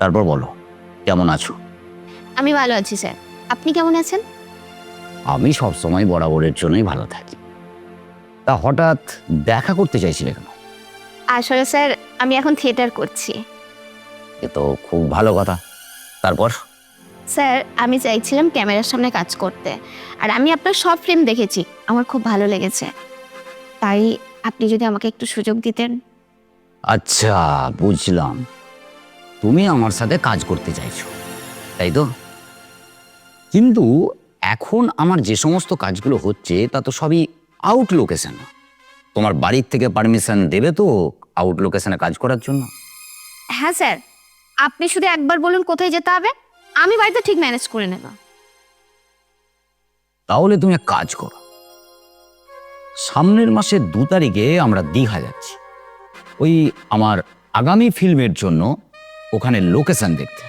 তারপর বলো কেমন আছো? আমি ভালো আছি স্যার। আপনি কেমন আছেন? আমি সবসময় বরাবরের জন্যই ভালো থাকি। তা হঠাৎ দেখা করতে চাইছিলে কেন? আসলে স্যার আমি এখন থিয়েটার করছি। এ তো খুব ভালো কথা। তারপর? স্যার আমি চাইছিলাম ক্যামেরার সামনে কাজ করতে। আর আমি আপনার সব ফিল্ম দেখেছি। আমার খুব ভালো লেগেছে। তাই আপনি যদি আমাকে একটু সুযোগ দিতেন। আচ্ছা বুঝলাম। তুমি আমার সাথে কাজ করতে চাইছো তাই তো? কিন্তু এখন আমার যে সমস্ত কাজগুলো হচ্ছে তা তো সবই আউট লোকেশন তোমার বাড়ির থেকে পারমিশন দেবে তো আউট লোকেশনে কাজ করার জন্য? হ্যাঁ স্যার আপনি শুধু একবার বলুন কোথায় যেতে হবে আমি বাড়িতে ঠিক ম্যানেজ করে নেব। তাহলে তুমি এক কাজ করো। সামনের মাসের দু তারিখে আমরা দীঘা যাচ্ছি। ওই আমার আগামী ফিল্মের জন্য ওখানে লোকেশান দেখতে।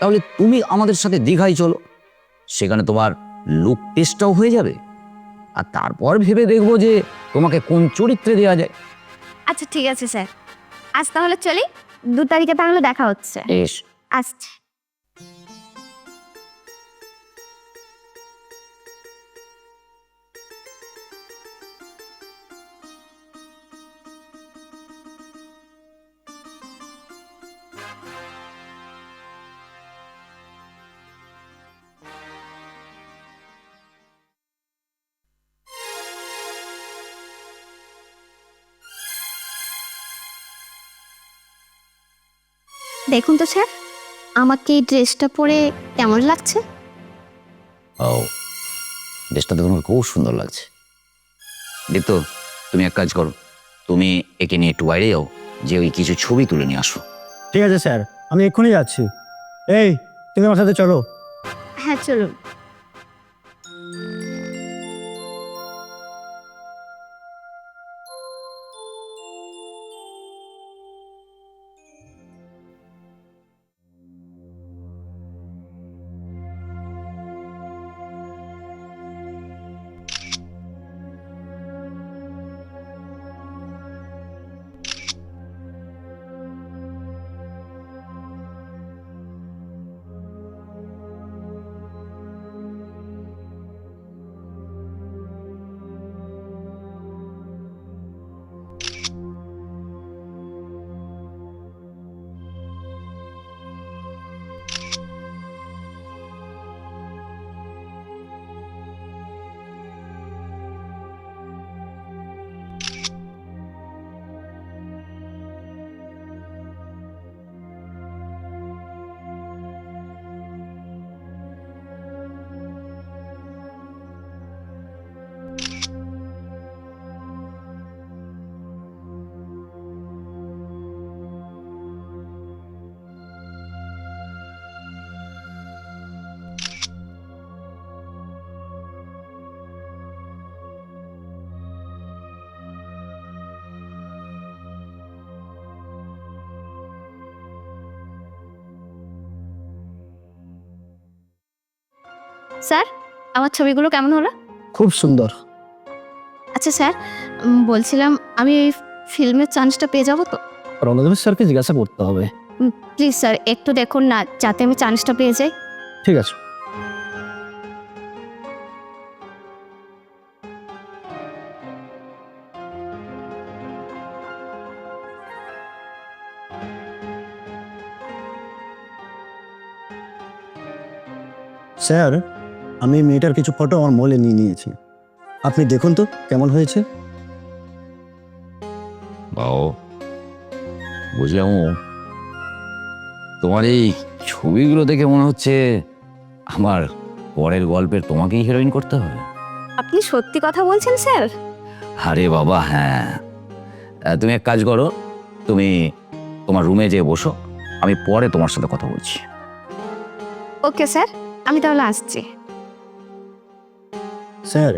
তাহলে তুমি আমাদের সাথে দীঘায় চলো। সেখানে তোমার লুক টেস্টটাও হয়ে যাবে। আর তারপর ভেবে দেখব যে তোমাকে কোন চরিত্রে দেওয়া যায়। আচ্ছা ঠিক আছে স্যার। আজ তাহলে চলি। দু তারিখে তাহলে দেখা হচ্ছে। বেশ। আসছে। দেখুন তো স্যার আমাকে এই ড্রেসটা পরে কেমন লাগছে? ও ড্রেসটা দেখুন তোমাকে খুব সুন্দর লাগছে। দীপ্ত তুমি এক কাজ করো তুমি একে নিয়ে একটু বাইরে যাও যে ওই কিছু ছবি তুলে নিয়ে আসো। ঠিক আছে স্যার আমি এক্ষুনি যাচ্ছি। এই তুমি আমার সাথে চলো। হ্যাঁ চলুন। স্যার আমার ছবিগুলো কেমন হলো? খুব সুন্দর। আচ্ছা স্যার বলছিলাম আমি এই ফিল্মের চান্সটা পেয়ে যাব তো? রণদেব স্যারকে জিজ্ঞাসা করতে হবে। প্লিজ স্যার একটু দেখুন না যাতে আমি চান্সটা পেয়ে যাই। ঠিক আছে। স্যার আমি মেয়েটার কিছু ফটো আমার মলে নিয়ে নিয়েছি। আপনি দেখুন তো কেমন হয়েছে। বাও। বুঝলাম তোমার এই ছবিগুলো দেখে মনে হচ্ছে আমার পরের গল্পের তোমাকেই হিরোইন করতে হবে। আপনি সত্যি কথা বলছেন স্যার? আরে বাবা হ্যাঁ। তুমি এক কাজ করো তুমি তোমার রুমে যেয়ে বসো আমি পরে তোমার সাথে কথা বলছি। Okay sir. আমি তাহলে আসছি। স্যার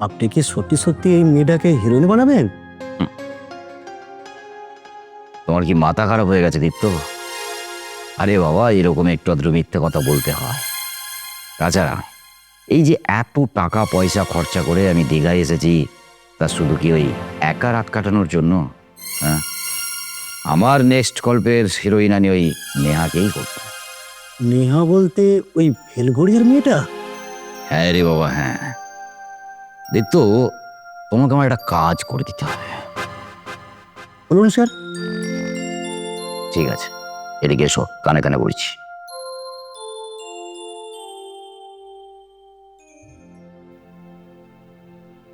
আপনি কি সত্যি সত্যি এই মেয়েটাকে হিরোইন বানাবেন? তোমার কি মাথা খারাপ হয়ে গেছে দীপ্ত? আরে বাবা এরকম একটু আধটু মিথ্যে কথা বলতে হয়। তাছাড়া এই যে এত টাকা পয়সা খরচা করে আমি দীঘায় এসেছি তা শুধু কি ওই একা রাত কাটানোর জন্য? হ্যাঁ? আমার নেক্সট গল্পের হিরোইন আমি ওই নেহাকেই করব। নেহা বলতে ওই ভেলঘড়িয়ার মেয়েটা? হ্যাঁ রে বাবা হ্যাঁ। দীপ্ত তোমাকে আমার একটা কাজ করে দিতে হবে। বলুন স্যার। ঠিক আছে এদিকে এসো কানে কানে বলছি।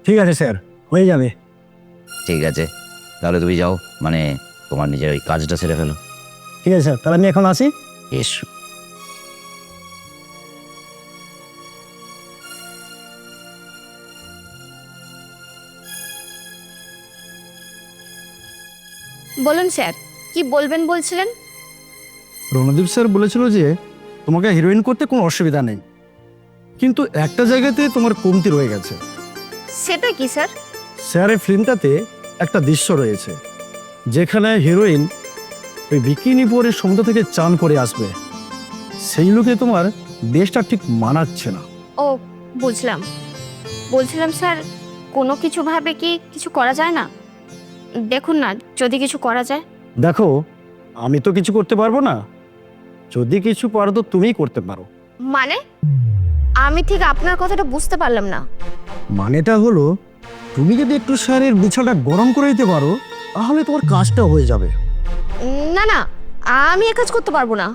ঠিক আছে স্যার হয়ে যাবে। ঠিক আছে তাহলে তুমি যাও মানে তোমার নিজের ওই কাজটা সেরে ফেলো। ঠিক আছে স্যার তাহলে আমি এখন আসি। এসো। বলুন স্যার কি বলবেন বলছিলেন? রণদীপ স্যার বলেছিল যে তোমাকে হিরোইন করতে কোনো অসুবিধা নেই। কিন্তু একটা জায়গাতে তোমার কমতি রয়ে গেছে। সেটা কি স্যার? স্যার এই ফিল্মটাতে একটা দৃশ্য রয়েছে যেখানে হিরোইন ওই বিকিনি পরে সমুদ্র থেকে চান করে আসবে। সেই লোকে তোমার দেশটা ঠিক মানাচ্ছে না। ও বুঝলাম। বলছিলাম স্যার কোনো কিছু ভাবে কি কিছু করা যায় না? দেখুন না যদি কিছু করা যায়। দেখো আমি তো কিছু করতে পারব না। যদি কিছু পারো তো তুমিই করতে পারো। মানে? আমি ঠিক আপনার কথাটা বুঝতে পারলাম না। মানেটা হলো তুমি যদি একটু স্যারের বিছাটা গরম করে দিতে পারো তাহলে তোমার কাজটা হয়ে যাবে। না না আমি এ কাজ করতে পারব না।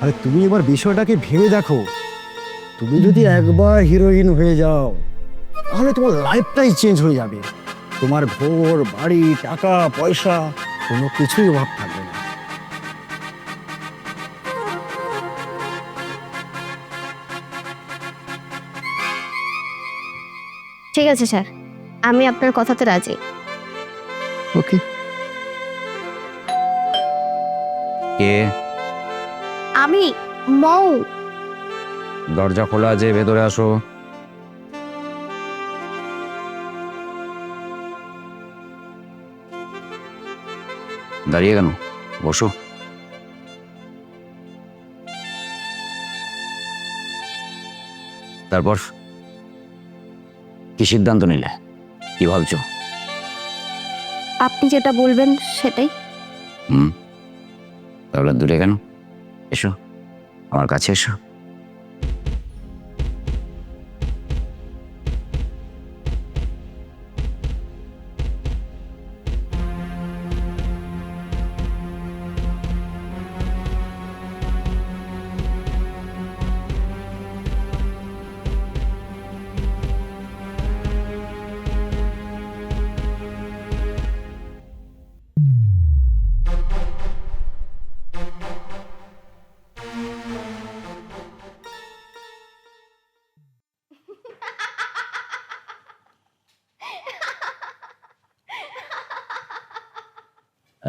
আরে তুমি এবার বিষয়টাকে ভেবে দেখো। তুমি যদি একবার হিরোইন হয়ে যাও তাহলে তোমার লাইফটাই চেঞ্জ হয়ে যাবে। তোমার ভোর বাড়ি টাকা পয়সা কোনো কিছুই অভাব থাকবে না। ঠিক আছে স্যার। আমি আপনার কথাতে রাজি। ওকে। কে? আমি মৌ। দরজা খোলা আছে ভেতরে আসো। দাঁড়িয়ে কেন? বসো। তারপর কি সিদ্ধান্ত নিলে? কি ভাবছ? আপনি যেটা বলবেন সেটাই। হুম। তাহলে দূরে কেন? এসো। আমার কাছে এসো।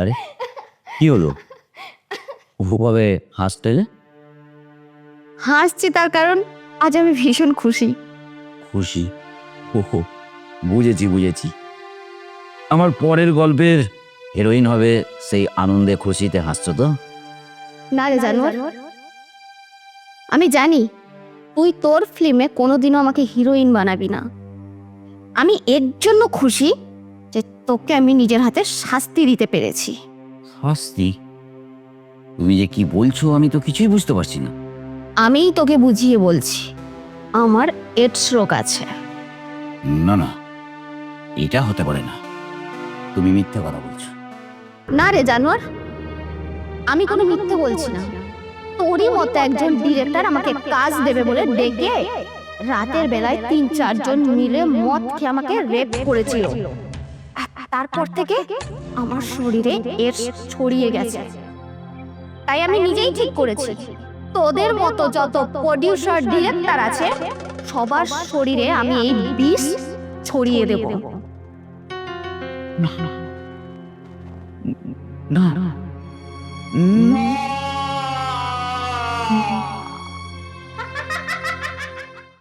আরে কি হলো? ওভাবে হাসতে হাসছি তার কারণ আজ আমি ভীষণ খুশি। খুশি? ওহো বুঝেছি বুঝেছি। আমার পরের গল্পের হিরোইন হবে সেই আনন্দে খুশিতে হাসছো তো? না রে জানোয়ার আমি জানি তুই তোর ফিল্মে কোনোদিনও আমাকে হিরোইন বানাবি না। আমি এর জন্য খুশি যে তোকে আমি নিজের হাতে শাস্তি দিতে পেরেছি। শাস্তি? তুমি যে কি বলছো আমি তো কিছুই বুঝতে পারছি না। আমিই তোকে বুঝিয়ে বলছি আমার এডস রোগ আছে। না না এটা হতে পারে না। তুমি মিথ্যে কথা বলছো। না রে জানোয়ার আমি কোনো মিথ্যে বলছি না। তোরই মতো একজন ডিরেক্টর আমাকে কাজ দেবে বলে ডেকে রাতের বেলায় তিন চারজন মিলে মদ খেয়ে আমাকে রেপ করেছিল। তারপর থেকে আমার শরীরে এর ছড়িয়ে গেছে। তাই আমি নিজেই ঠিক করেছি। তোদের মতো যত প্রডিউসার ডিরেক্টর আছে সবার শরীরে আমি এই বিষ ছড়িয়ে দেব। না